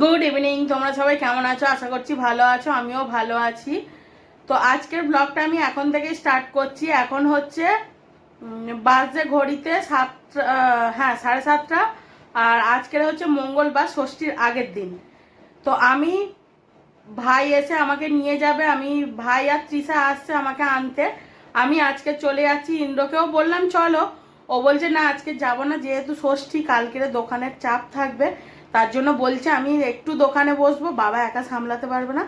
Good evening তোমরা সবাই কেমন আছো? আশা করছি ভালো আছো, আমিও ভালো আছি। তো আজকের ব্লগটা আমি এখন থেকে স্টার্ট করছি। এখন হচ্ছে বাজে ঘড়িতে সাতটা হ্যাঁ সাড়ে সাতটা। আর আজকের হচ্ছে মঙ্গলবার, ষষ্ঠীর আগের দিন। তো আমি, ভাই এসে আমাকে নিয়ে যাবে। আমি, ভাই আর তৃষা আসছে আমাকে আনতে। আমি আজকে চলে যাচ্ছি ইন্দ্রকেও বললাম, চলো। ও বলছে, না, আজকে যাব না। যেহেতু ষষ্ঠী, কালকের দোকানের চাপ থাকবে। তার জন্য বলছে, আমি একটু দোকানে বসবো, বাবা একা সামলাতে পারবে না।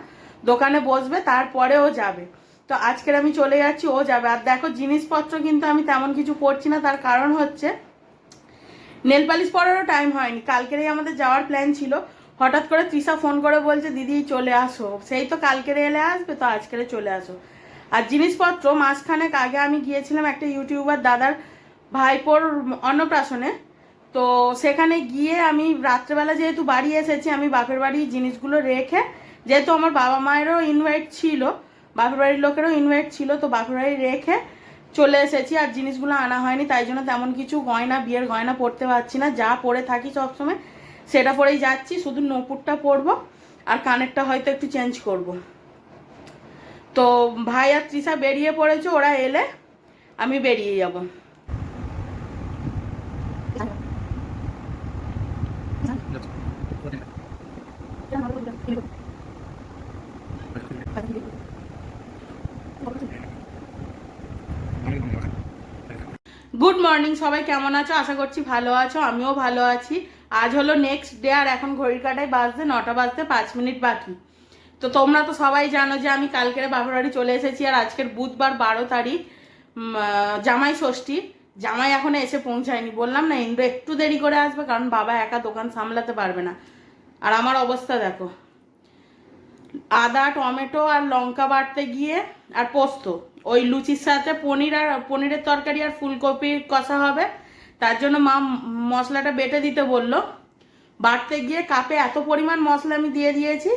দোকানে বসবে, তারপরে ও যাবে। তো আজকের আমি চলে যাচ্ছি, ও যাবে। আর দেখো, জিনিসপত্র কিন্তু আমি তেমন কিছু পড়ছি না। তার কারণ হচ্ছে, নেল পালিশ পরারও টাইম হয়নি। কালকেরই আমাদের যাওয়ার প্ল্যান ছিল। হঠাৎ করে তৃষা ফোন করে বলছে, দিদি, চলে আসো। সেই তো কালকের এলে আসবে, তো আজকেরে চলে আসো। আর জিনিসপত্র, মাসখানেক আগে আমি গিয়েছিলাম একটা ইউটিউবার দাদার ভাইপোর অন্নপ্রাশনে। তো সেখানে গিয়ে আমি রাত্রেবেলা যেহেতু বাড়ি এসেছি, আমি বাপের বাড়ি জিনিসগুলো রেখে, যেহেতু আমার বাবা মায়েরও ইনভাইট ছিল, বাপের বাড়ির লোকেরও ইনভাইট ছিল, তো বাপের বাড়ি রেখে চলে এসেছি আর জিনিসগুলো আনা হয়নি, তাই জন্য তেমন কিছু গয়না, বিয়ের গয়না পরতে পারছি না। যা পরে থাকি সবসময় সেটা পরেই যাচ্ছি, শুধু নপুরটা পরবো আর কানেরটা হয়তো একটু চেঞ্জ করব। তো ভাই আর তৃষা বেরিয়ে পড়েছে, ওরা এলে আমি বেরিয়ে যাব গুড মর্নিং, সবাই কেমন আছো? আশা করছি ভালো আছো, আমিও ভালো আছি। আজ হলো নেক্সট ডে আর এখন ঘড়ির কাটায় বাজতে নটা বাজতে পাঁচ মিনিট বাকি। তো তোমরা তো সবাই জানো যে আমি কালকের বাপের বাড়ি চলে এসেছি, আর আজকের বুধবার বারো তারিখ জামাই ষষ্ঠী। জামাই এখনও এসে পৌঁছায়নি। বললাম না, ইন্দ্র একটু দেরি করে আসবে, কারণ বাবা একা দোকান সামলাতে পারবে না। আর আমার অবস্থা দেখো। আদা, টমেটো আর লঙ্কা বাড়তে গিয়ে, আর পোস্ত। ওই লুচির সাথে পনির আর, পনিরের তরকারি আর ফুলকপি কষা হবে। তার জন্য মা মশলাটা বেটে দিতে বলল। বাটতে গিয়ে কাপে এত পরিমাণ মশলা আমি দিয়ে দিয়েছি,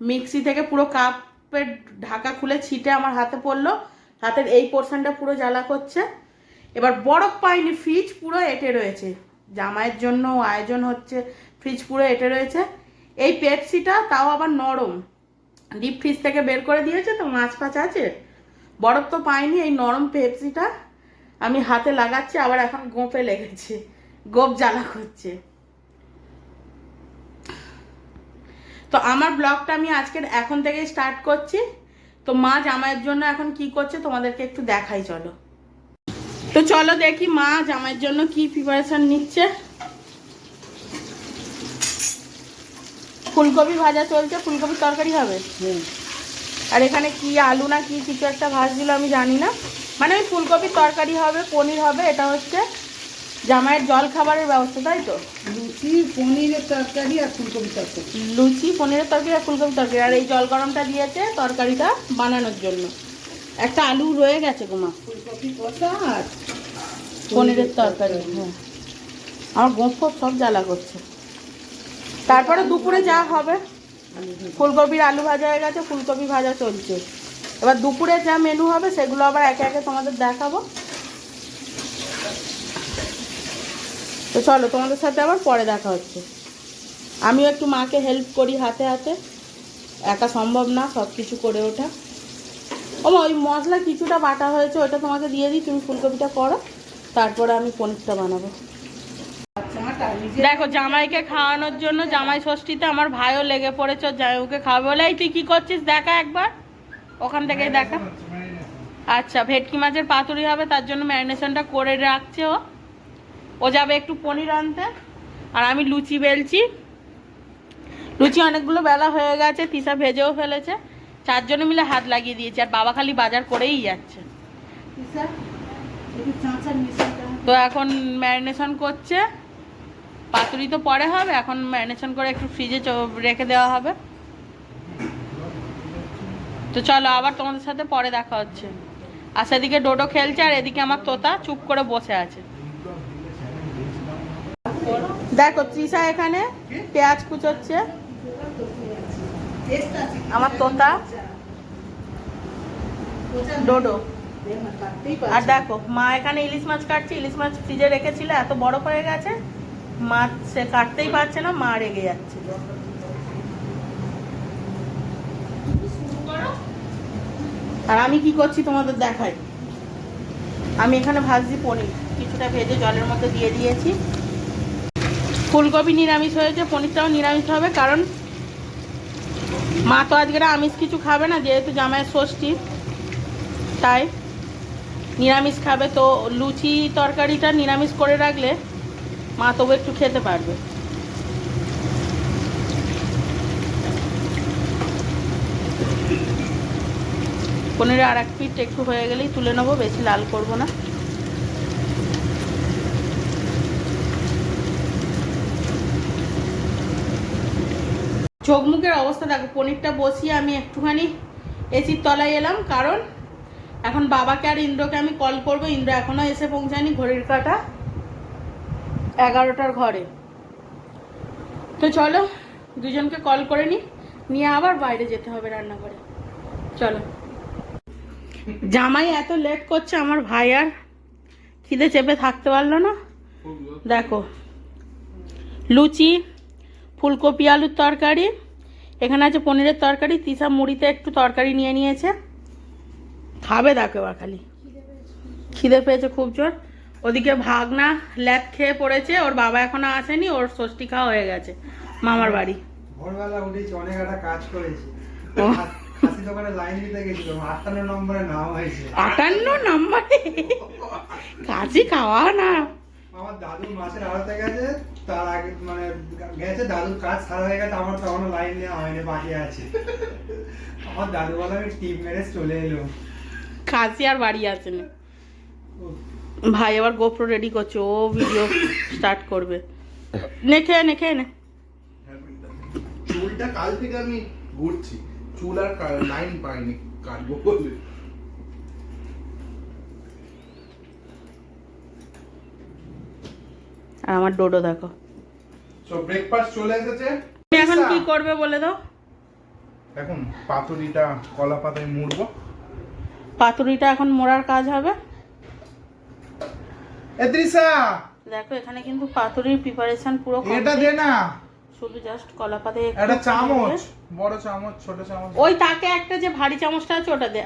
মিক্সি থেকে পুরো কাপের ঢাকা খুলে ছিটে আমার হাতে পড়ল। হাতের এই পোর্শনটা পুরো জ্বালা করছে। এবার বরফ পাইনি, ফ্রিজ পুরো এঁটে রয়েছে। জামাইয়ের জন্য আয়োজন হচ্ছে, ফ্রিজ পুরো এঁটে রয়েছে। এই পেপসিটা তাও আবার নরম। ডিপ ফ্রিজ থেকে বের করে দিয়েছে তো, মাছ ফাছ আছে? বরফ তো পাইনি, এই নরম পেপসিটা আমি হাতে লাগাচ্ছি, আবার এখন গোপে লেগেছে গোপ জ্বালা করছে। তো আমার ব্লগটা আমি আজকের এখন থেকে স্টার্ট করছি। তো মা জামাইয়ের জন্য এখন কি করছে তোমাদেরকে একটু দেখাই, চলো। তো চলো দেখি মা জামাইয়ের জন্য কি প্রিপারেশন নিচ্ছে। ফুলকপি ভাজা চলছে, ফুলকপির তরকারি হবে? আর এখানে কি আলু না কি কিছু একটা ভাজছিল আমি জানি না। মানে ওই ফুলকপির তরকারি হবে পনির হবে এটা হচ্ছে জামাইয়ের জল খাবারের ব্যবস্থা তাই তো? লুচি পনিরের তরকারি আর ফুলকপি তরকারি। লুচি পনিরের তরকারি আর ফুলকপির তরকারি। আর এই জল গরমটা দিয়েছে তরকারিটা বানানোর জন্য। একটা আলু রয়ে গেছে গোমা ফুলকপি কষা আর পনিরের তরকারি। হ্যাঁ। আমার গোঁফ সব জ্বালা করছে। তারপরে দুপুরে যা হবে। ফুলকপির আলু ভাজা হয়ে গেছে ফুলকপি ভাজা চলছে। এবার দুপুরে যা মেনু হবে সেগুলো আবার একে একে তোমাদের দেখাবো। তো চলো তোমাদের সাথে আবার পরে দেখা হচ্ছে। আমিও একটু মাকে হেল্প করি হাতে হাতে। একা সম্ভব না সব কিছু করে ওঠা। ও মা, ওই মশলা কিছুটা বাটা হয়েছে ওটা তোমাকে দিয়ে দিই তুমি ফুলকপিটা করো। তারপরে আমি পনিরটা বানাবো। দেখো জামাইকে খাওয়ানোর জন্য জামাই ষষ্ঠীতে আমার ভাইও লেগে পড়েছে ওর জামাইকে খাওয়াবে বলে তুই কি করছিস? দেখা একবার। ওখান থেকেই দেখা। আচ্ছা ভেটকি মাছের পাতুরি হবে তার জন্য ম্যারিনেশনটা করে রাখছে ও। ও যাবে একটু পনির আনতে আর আমি লুচি বেলছি। লুচি অনেকগুলো বেলা হয়ে গেছে তিসা ভেজেও ফেলেছে। চারজনে মিলে হাত লাগিয়ে দিয়েছে আর বাবা খালি বাজার করেই যাচ্ছে। তো এখন ম্যারিনেশন করছে। পাতুরি তো পরে হবে, এখন ম্যারিনেশন করে একটু ফ্রিজে রেখে দেওয়া হবে। তো চলো আবার তোমাদের সাথে পরে দেখা হচ্ছে। আর সেদিকে ডোডো খেলছে, আর এদিকে আমার তোতা চুপ করে বসে আছে। দেখো, তৃষা এখানে পেঁয়াজ কুচোচ্ছে। আমার তোতা। ডোডো। আর দেখো, মা এখানে ইলিশ মাছ কাটছে, ইলিশ মাছ ফ্রিজে রেখেছিল, এত বড় হয়ে গেছে। মাছ সে কাটতেই পারছে না, মা রেগে যাচ্ছে। আর আমি কি করছি তোমাদের দেখাই? আমি এখানে ভাজছি পনির। কিছুটা ভেজে জলের মধ্যে দিয়ে দিয়েছি। ফুলকপি নিরামিষ হয়েছে, পনিরটাও নিরামিষ হবে, কারণ মা তো আজকে আমিষ কিছু খাবে না, যেহেতু জামাইয়ের ষষ্ঠী। তাই নিরামিষ খাবে, তো লুচি তরকারিটা নিরামিষ করে রাখলে মা তবু একটু খেতে পারবে। পনিরের আর এক পিঠ একটু হয়ে গেলেই তুলে নেব, বেশি লাল করব না। চোখ মুখের অবস্থা দেখো, পনিরটা বসিয়ে আমি একটুখানি এসির তলায় এলাম, কারণ এখন বাবাকে আর ইন্দ্রকে আমি কল করব, ইন্দ্র এখনও এসে পৌঁছায়নি ঘড়ির কাটা। এগারোটার ঘরে। তো চলো, দুজনকে কল করে নি, নিয়ে আবার বাইরে যেতে হবে রান্না করে চলো। জামাই এত লেট করছে আমার ভাই আর। খিদে চেপে থাকতে পারল না। দেখো, লুচি, ফুলকপি, আলুর তরকারি, এখানে আছে পনিরের তরকারি, তিসা মুড়িতে একটু তরকারি নিয়ে নিয়েছে। খাবে দেখো এবার খালি। খিদে পেয়েছে খুব জোর। ওদিকে ভাগনা ল্যাদ খেয়ে পড়েছে ওর বাবা এখনও আসেনি ওর ষষ্ঠী খাওয়া হয়ে গেছে মামার বাড়ি। ভোরবেলা উঠেছি অনেক একটা কাজ করেছি। আটান্ন নম্বরে নাম হয়েছে। আটান্ন নম্বরে? কাজই খাওয়া না। আমার দাদু মাসের আড়াতে গেছে তার আগে মানে গেছে দাদুর কাজ সারা হয়ে গেছে আমার তখনও লাইন নেওয়া হয়নি বাকি আছে। আমার দাদু বলে আমি টিপ মেরে চলে এলো। কাজই আর বাড়ি আসেনি। ভাই আবার গোপ্রো রেডি করছে ও ভিডিও স্টার্ট করবে। নেখে নেখে নে চুলটা কাল থেকে আমি ঘুরছি। চুল আর লাইন পাইনি কাটবো বলে। আর আমার ডোডো দেখো। সো ব্রেকফাস্ট চলে এসেছে। তুমি এখন কি করবে বলে দাও। এখন পাতুরিটা কলা পাতায় মুড়বো। পাতুরিটা এখন মোড়ার কাজ হবে। এ তৃষা দেখো এখানে কিন্তু পাতুরির প্রিপারেশন পুরো এটা দে না। শুধু জাস্ট কলা পাতে একটা চামচ বড় চামচ ছোট চামচ। ওই তাকে একটা যে ভারী চামচটা আছে ওটা দে।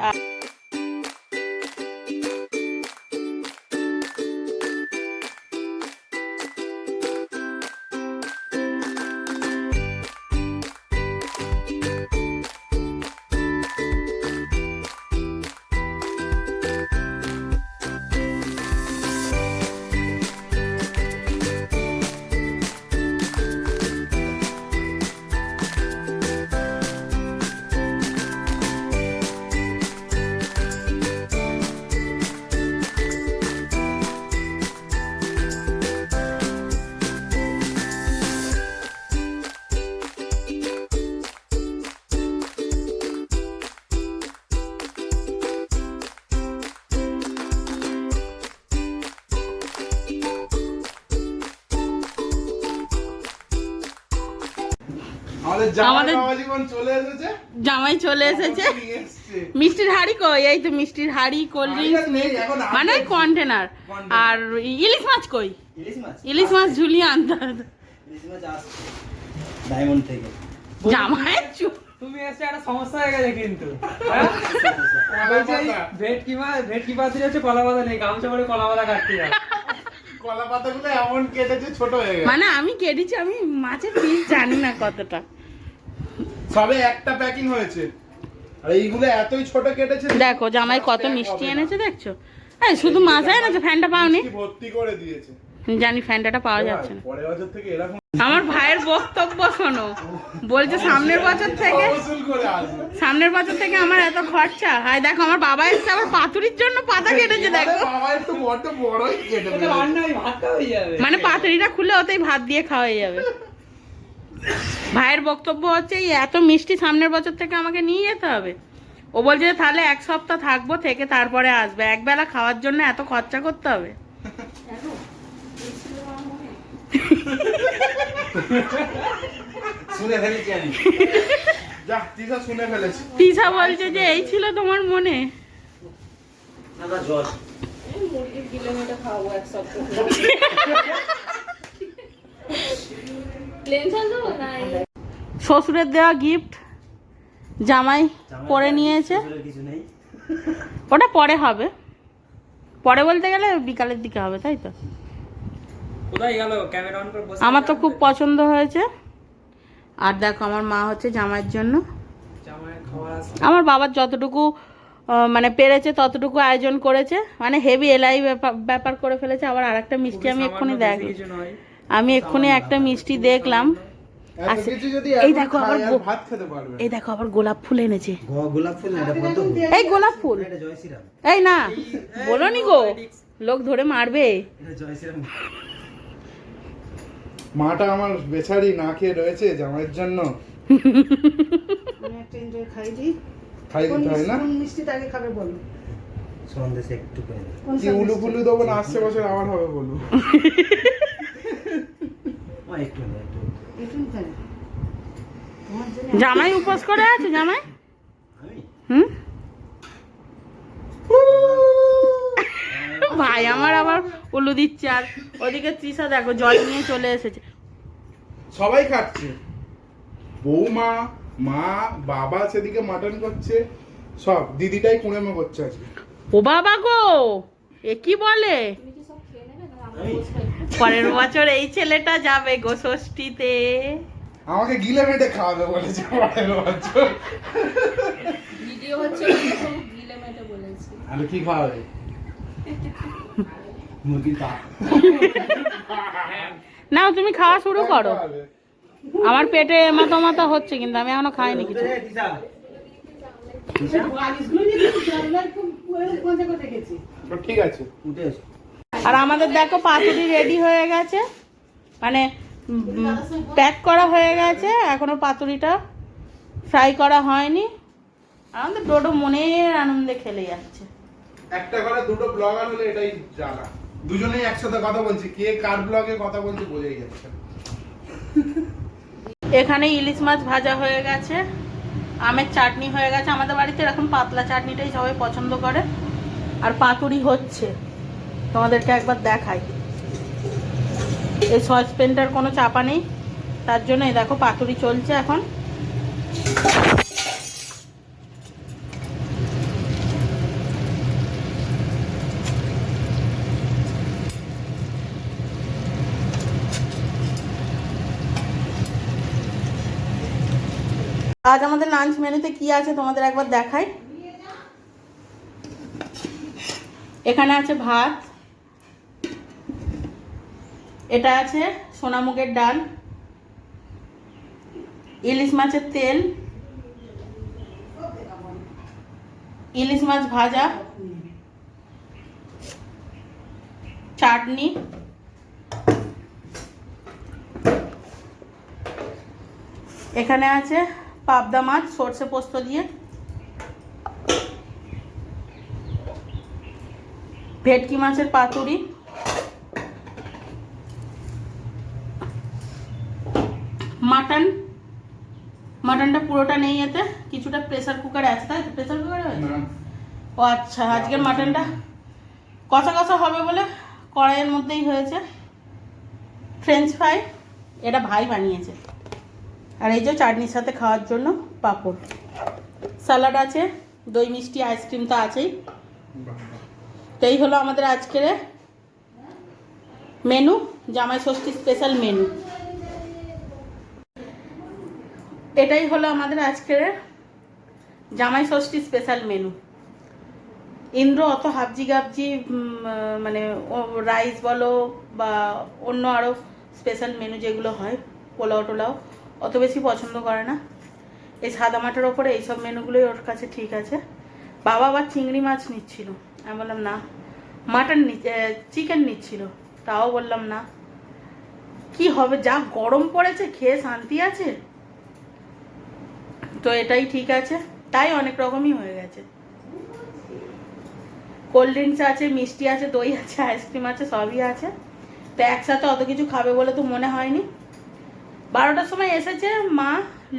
আমাদের জামাই চলে এসেছে। জামাই চলে এসেছে। নিয়ে এসছে। মিষ্টির হাড়ি কই? এই তো মিষ্টির হাড়ি কোল্ড ড্রিঙ্কস নেই, মানে কন্টেনার। আর ইলিশ মাছ কই? ইলিশ মাছ। ইলিশ মাছ ঝুলিয়ে আনতে হবে। ইলিশ মাছ আসছে। ডায়মন্ড থেকে। জামাই তুমি এসে একটা সমস্যা হয়ে গেছে কিন্তু। হ্যাঁ? ভেটকি মাছ ভেটকি হচ্ছে কলা পাতা নেই গামছা করে কলা পাতা কাটতে যায় কলা পাতাগুলো এমন কেটেছে ছোট হয়ে গেছে। মানে আমি কেটেছি আমি মাছের পিস জানি না কতটা। সবে একটা প্যাকিং হয়েছে। আর এইগুলো এতই ছোট কেটেছে দেখো জামাই কত মিষ্টি এনেছে দেখছ? এই শুধু মাছ এনেছে ফ্যানটা পাওনি। ভর্তি করে দিয়েছে। জানি ফ্যানটাটা পাওয়া যাচ্ছে না। পরের বছর থেকে এরকম আমার ভাইয়ের বক্তব্য শোনো। বলছে সামনের বছর থেকে সামনের বছর থেকে আমার এত খরচা। হাই দেখো আমার বাবা এসে আবার পাতুরির জন্য পাতা কেটেছে দেখো। হয়ে মানে পাতুরিটা খুলে ওতেই ভাত দিয়ে খাওয়া হয়ে যাবে। ভাইয়ের বক্তব্য হচ্ছে এই এত মিষ্টি সামনের বছর থেকে আমাকে নিয়ে যেতে হবে। ও বলছে যে তাহলে এক সপ্তাহ থাকব থেকে তারপরে আসবে। একবেলা খাওয়ার জন্য এত খরচা করতে হবে। শুনে ফেলেছি আমি। যা তিসা শুনে ফেলেছি। তিশা বলছে যে এই ছিল তোমার মনে? না না জল। শ্বশুরের দেওয়া গিফট জামাই পরে নিয়েছে। ওটা পরে হবে। পরে বলতে গেলে বিকালের দিকে হবে তাই তো? আমার তো খুব পছন্দ হয়েছে। আর দেখো আমার মা হচ্ছে জামাইয়ের জন্য। আমার বাবার যতটুকু মানে পেরেছে ততটুকু আয়োজন করেছে। মানে হেভি এলাই ব্যাপার করে ফেলেছে। আবার আর একটা মিষ্টি আমি এক্ষুনি দেখ। আমি এক্ষুনি একটা মিষ্টি দেখলাম। আচ্ছা, কিছু যদি এই দেখো আবার। এই দেখো আবার গোলাপ ফুল এনেছে। এই গোলাপ ফুল। এটা এই না বলো নি গো লোক ধরে মারবে। মাটা আমার বেচারি না খেয়ে রয়েছে জামাইয়ের জন্য। খাই দিই খাই দিতে হয় না? মিষ্টিটা আগে খাবে বলো? সন্দেশে একটু করে। কি উলু ফুলু দেবো না আসছে বছর আবার হবে বলু ও একটু না একটু একটু খাই তোমার জন্য জামাই উপোস করে আছে জামাই? হুম? ভাই আমার আবার উল্লু দিচ্ছে আর ওদিকে তৃষা দেখো জল নিয়ে চলে এসেছে। সবাই খাচ্ছে। বৌমা মা বাবা সেদিকে মাটন করছে সব দিদিটাই কুড়েমে করছে আজকে। ও বাবা গো এ কি বলে? পরের বছর এই ছেলেটা যাবে গো ষষ্ঠীতে। আমাকে গিলে মেটে খাওয়াবে বলেছে পরের বছর ভিডিও হচ্ছে গিলে মেটে বলেছি। আর কি খাওয়াবে? নাও তুমি খাওয়া শুরু করো। আমার পেটে মাথা মাথা হচ্ছে কিন্তু আমি এখনও খাইনি কিছু। ঠিক আছে। আর আমাদের দেখো পাতুরি রেডি হয়ে গেছে। মানে প্যাক করা হয়ে গেছে এখনও পাতুরিটা ফ্রাই করা হয়নি। আমাদের ডোডো মনের আনন্দে খেলে যাচ্ছে। একটা ঘরে দুটো ব্লগার হলে এটাই জানা। দুজনেই একসাথে কথা বলছি কে কার ব্লগে কথা বলছে বোঝাই যাচ্ছে এখানে ইলিশ মাছ ভাজা হয়ে গেছে আমের চাটনি হয়ে গেছে। আমাদের বাড়িতে এরকম পাতলা চাটনিটাই সবাই পছন্দ করে। আর পাতুরি হচ্ছে। তোমাদেরকে একবার দেখাই। এই সসপেনটার কোনো চাপা নেই। তার জন্য এই দেখো পাতুরি চলছে এখন। আজ আমাদের লাঞ্চ মেনুতে কি আছে তোমাদের একবার দেখাই। এখানে আছে ভাত এটা আছে সোনামুগের ডাল, ইলিশ মাছের তেল, ইলিশ মাছ ভাজা, চাটনি, এখানে আছে পাবদা মাছ, সর্ষে পোস্ত দিয়ে, ভেটকি মাছের পাতুরি মাটন মাটনটা পুরোটা নেই এতে কিছুটা প্রেসার কুকারে আছে তাই তো? প্রেসার কুকারে আছে ও আচ্ছা আজকের মাটনটা কষা কষা হবে বলে কড়াইয়ের মধ্যেই হয়েছে ফ্রেঞ্চ ফ্রাই এটা ভাই বানিয়েছে। আর এই যে চাটনির সাথে খাওয়ার জন্য পাঁপড়। স্যালাড আছে দই মিষ্টি আইসক্রিম তো আছেই। তো এই হলো আমাদের আজকের মেনু জামাই ষষ্ঠী স্পেশাল মেনু এটাই হলো আমাদের আজকের জামাই ষষ্ঠী স্পেশাল মেনু ইন্দ্র অত হাবজি গাবজি মানে রাইস বলো বা অন্য আরও স্পেশাল মেনু যেগুলো হয়, পোলাও টোলাও, অত বেশি পছন্দ করে না। এই সাদা মাটার ওপরে এইসব মেনুগুলোই ওর কাছে ঠিক আছে। বাবা আবার চিংড়ি মাছ নিচ্ছিল। আমি বললাম, না। মাটন চিকেন নিচ্ছিল। তাও বললাম, না। কি হবে? যা গরম পড়েছে, খেয়ে শান্তি আছে? তো এটাই ঠিক আছে। তাই অনেক রকমই হয়ে গেছে। কোল্ড ড্রিঙ্কস আছে, মিষ্টি আছে, দই আছে আইসক্রিম আছে, সবই আছে। তো একসাথে অত কিছু খাবে বলে তো মনে হয়নি। বারোটার সময় এসেছে মা,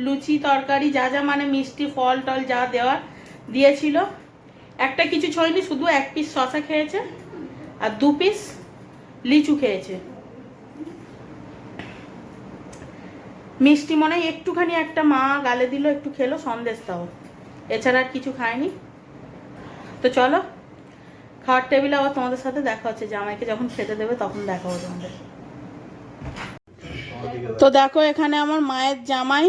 লুচি, তরকারি, যা যা মানে মিষ্টি, ফল, টল যা দেওয়ার দিয়েছিল। একটা কিছু ছয়নি, শুধু এক পিস শশা খেয়েছে আর দু পিস লিচু খেয়েছে। মিষ্টি মনে হয় একটুখানি একটা মা গালে দিল, একটু খেলো, সন্দেশ তাও এছাড়া আর কিছু খায়নি। তো চলো, খাওয়ার টেবিলে আবার তোমাদের সাথে দেখা হচ্ছে। জামাইকে যখন খেতে দেবে তখন দেখা হবে তোমাদের। তো দেখো, এখানে আমার মায়ের জামাই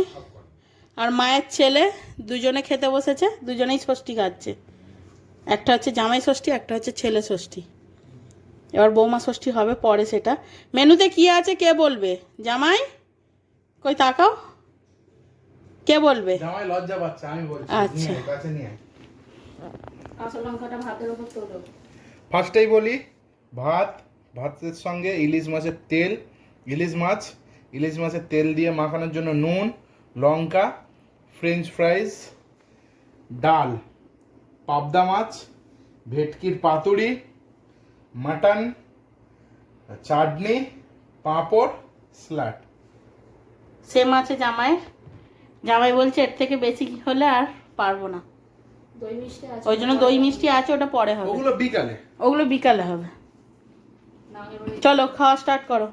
আর মায়ের ছেলে দুজনে খেতে বসেছে। দুজনেই ষষ্ঠী খাচ্ছে। একটা হচ্ছে জামাই ষষ্ঠী, একটা হচ্ছে ছেলে ষষ্ঠী। এবার বৌমা ষষ্ঠী হবে, পরে সেটা। মেনুতে কি আছে, কে বলবে? জামাই? কই তাকাও। কে বলবে? জামাই লজ্জা পাচ্ছে আমি বলছি। আচ্ছা। নিয়ে কাছে নিয়ে। কাঁচা লঙ্কাটা ভাতের উপর তোলো ফার্স্টেই বলি ভাত ভাতের সঙ্গে ইলিশ মাছের তেল ইলিশ মাছ ইলিশ মাছের তেল দিয়ে মাখানোর জন্য নুন লঙ্কা ফ্রেঞ্চ ফ্রাইজ ডাল পাবদা মাছ ভেটকির পাতুড়ি মাটন চাটনি পাঁপড় স্যালাড। সেম আছে জামাই। জামাই বলছে এর থেকে বেশি হলে আর পারব না। দই মিষ্টি আছে। ওই জন্য দই মিষ্টি আছে ওটা পরে হবে। ওগুলো বিকালে। ওগুলো বিকালে হবে। চলো খাওয়া স্টার্ট করো।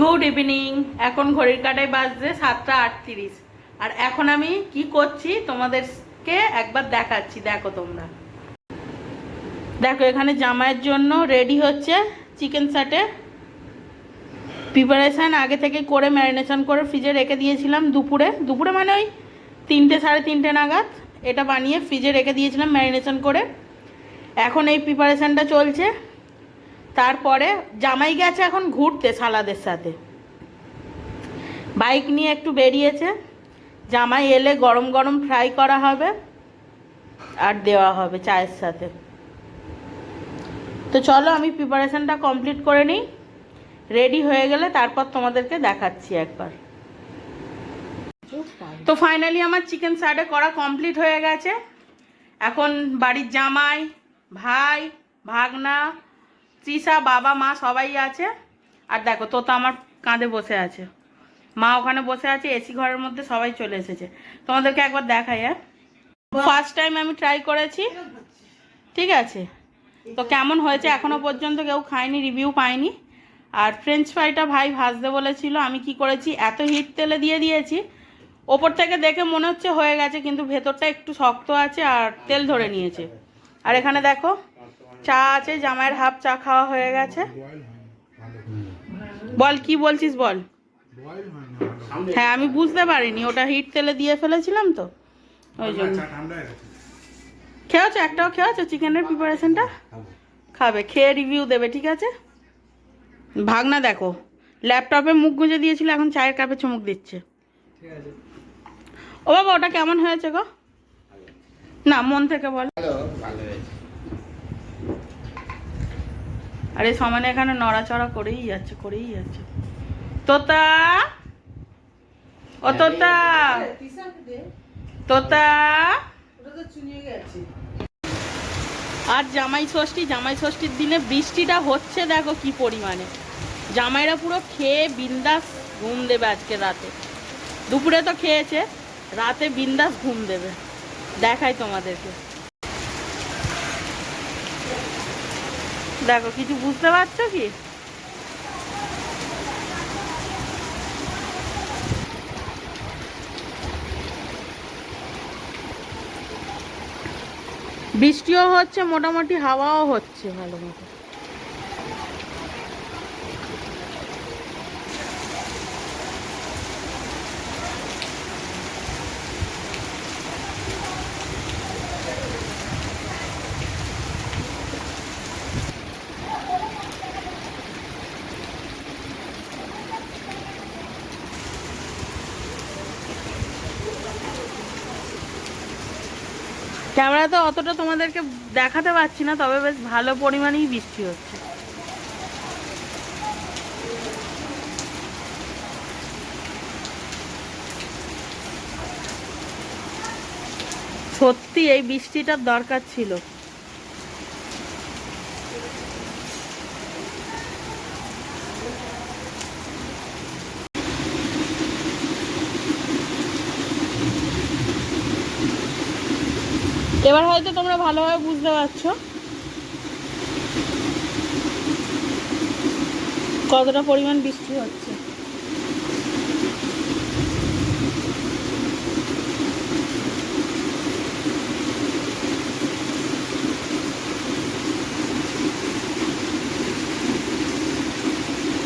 গুড ইভিনিং এখন ঘড়ির কাটায় বাজছে সাতটা আটত্রিশ। আর এখন আমি কি করছি তোমাদেরকে একবার দেখাচ্ছি। দেখো তোমরা। দেখো, এখানে জামাইয়ের জন্য রেডি হচ্ছে চিকেন সাটে প্রিপারেশান আগে থেকে করে ম্যারিনেশন করে ফ্রিজে রেখে দিয়েছিলাম দুপুরে। দুপুরে মানে ওই তিনটে, সাড়ে তিনটে নাগাদ এটা বানিয়ে ফ্রিজে রেখে দিয়েছিলাম ম্যারিনেশন করে। এখন এই প্রিপারেশানটা চলছে। তারপরে জামাই গেছে এখন ঘুরতে সালাদের সাথে। বাইক নিয়ে একটু বেরিয়েছে। জামাই এলে গরম গরম ফ্রাই করা হবে আর দেওয়া হবে চায়ের সাথে। তো চলো আমি প্রিপারেশনটা কমপ্লিট করে নিই। রেডি হয়ে গেলে তারপর তোমাদেরকে দেখাচ্ছি একবার। তো ফাইনালি আমার চিকেন সাডে করা কমপ্লিট হয়ে গেছে। এখন বাড়ির জামাই, ভাই, ভাগনা, তৃষা, বাবা, মা সবাই আছে। আর দেখো তো তো আমার কাঁধে বসে আছে। মা ওখানে বসে আছে, এসি ঘরের মধ্যে সবাই চলে এসেছে। তোমাদেরকে একবার দেখাই হ্যাঁ? ফার্স্ট টাইম আমি ট্রাই করেছি। ঠিক আছে? তো কেমন হয়েছে এখনও পর্যন্ত কেউ খায়নি রিভিউ পায়নি। আর ফ্রেঞ্চ ফ্রাইটা ভাই ভাজতে বলেছিল, আমি কি করেছি, এত হিট তেলে দিয়ে দিয়েছি, ওপর থেকে দেখে মনে হচ্ছে হয়ে গেছে, কিন্তু ভেতরটা একটু শক্ত আছে আর তেল ধরে নিয়েছে। আর এখানে দেখো, চা আছে, জামাইয়ের হাফ চা খাওয়া হয়ে গেছে। বল, কি বলছিস বল? হ্যাঁ আমি বুঝতে পারিনি, ওটা হিট তেলে দিয়ে ফেলেছিলাম তো। ওই জন্য। খেয়েছো? একটাও খেয়েছো? চিকেনের প্রিপারেশনটা খাবে খেয়ে রিভিউ দেবে ঠিক আছে? ভাগনা দেখো ল্যাপটপে মুখ গুঁজে দিয়েছিল এখন চায়ের কাপে চুমুক দিচ্ছে। ও বাবা ওটা কেমন হয়েছে গো? না মন থেকে বল। আরে সমানে এখানে নড়াচড়া করেই যাচ্ছে করেই যাচ্ছে। তোতা! ও তোতা! তোতা! ওটা তো চুনিয়ে গেছে। আর জামাই ষষ্ঠী, জামাই ষষ্ঠীর দিনে বৃষ্টিটা হচ্ছে, দেখো কি পরিমাণে। জামাইরা পুরো খেয়ে বিন্দাস ঘুম দেবে আজকে রাতে। দুপুরে তো খেয়েছে, রাতে বিন্দাস ঘুম দেবে। দেখাই তোমাদেরকে। দেখো, কিছু বুঝতে পারছ কি? বৃষ্টিও হচ্ছে মোটামুটি হাওয়াও হচ্ছে ভালো মতো। ক্যামেরাতে অতটা তোমাদেরকে দেখাতে পারছি না, তবে বেশ ভালো পরিমাণেই বৃষ্টি হচ্ছে। সত্যি, এই বৃষ্টিটার দরকার ছিল। এবার হয়তো তোমরা ভালোভাবে বুঝতে পারছ। কতটা পরিমাণ বৃষ্টি হচ্ছে।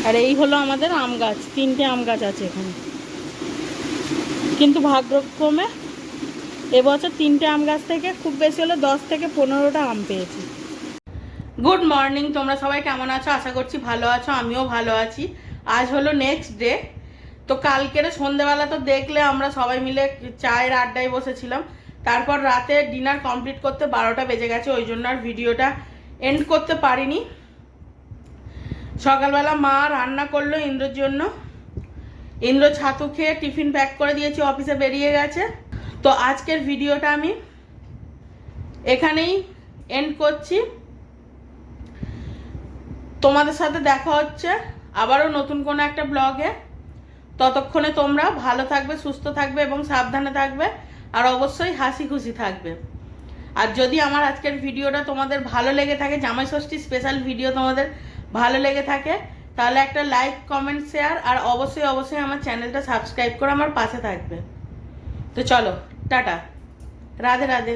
আর এই হলো আমাদের আম গাছ, তিনটে আম গাছ আছে এখানে। কিন্তু ভাগ্যক্রমে এবছর তিনটে আম গাছ থেকে খুব বেশি হলে দশ থেকে পনেরোটা আম পেয়েছি। গুড মর্নিং, তোমরা সবাই কেমন আছো? আশা করছি ভালো আছো, আমিও ভালো আছি। আজ হলো নেক্সট ডে। তো কালকের সন্ধেবেলা তো দেখলে আমরা সবাই মিলে চায়ের আড্ডায় বসেছিলাম। তারপর রাতে ডিনার কমপ্লিট করতে বারোটা বেজে গেছে, ওই জন্য আর ভিডিওটা এন্ড করতে পারিনি। সকালবেলা মা রান্না করল ইন্দ্রর জন্য। ইন্দ্র ছাতু খেয়ে টিফিন প্যাক করে দিয়েছি, অফিসে বেরিয়ে গেছে। তো আজকের ভিডিওটা আমি এখানেই এন্ড করছি। তোমাদের সাথে দেখা হচ্ছে আবারও নতুন কোনো একটা ব্লগে। ততক্ষণে তোমরা ভালো থাকবে, সুস্থ থাকবে এবং সাবধানে থাকবে আর অবশ্যই হাসি খুশি থাকবে। আর যদি আমার আজকের ভিডিওটা তোমাদের ভালো লেগে থাকে, জামাই ষষ্ঠী স্পেশাল ভিডিও তোমাদের ভালো লেগে থাকে, তাহলে একটা লাইক কমেন্ট শেয়ার আর অবশ্যই অবশ্যই আমার চ্যানেলটা সাবস্ক্রাইব করে আমার পাশে থাকবে। তো চলো। టాటా. రాధే రాధే.